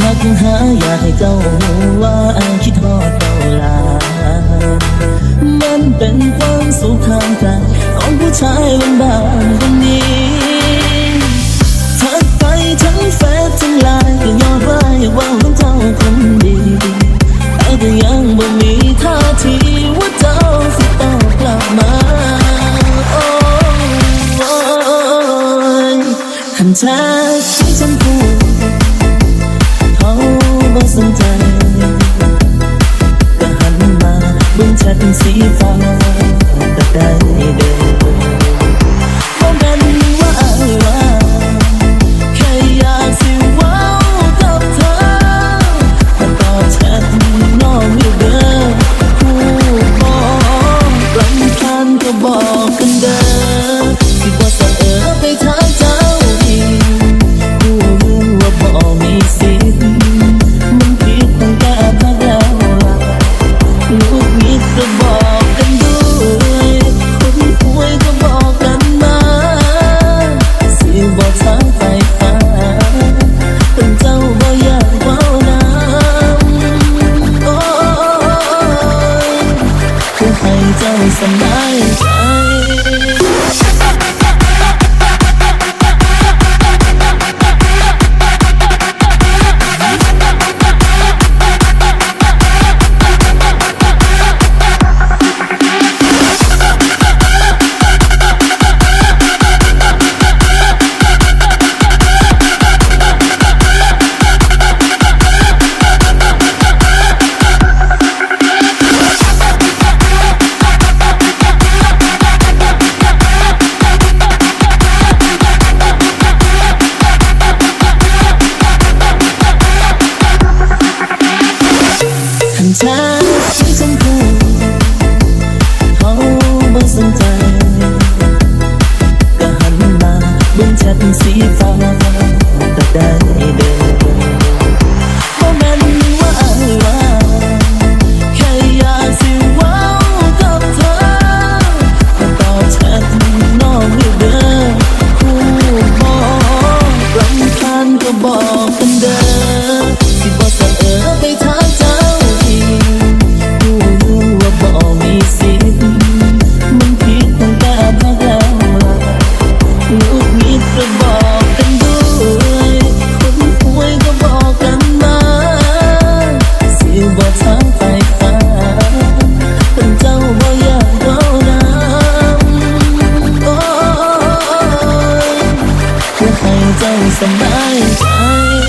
ทักหาอยากให้เจ้าว่าไอคิดทอดเจ้าลา มันเป็นความสุขทางใจของผู้ชายวันบ้านวันนี้ทักไปทั้งเฟนทั้งไลน์ก็ยอมไว้ว่าเป็นเจ้าคนดีแต่ก็ยังบ่มีท่าทีว่าเจ้าสิตอบกลับมาโอ้ยคันแท้ របស់កណ្ដាល peace of mind.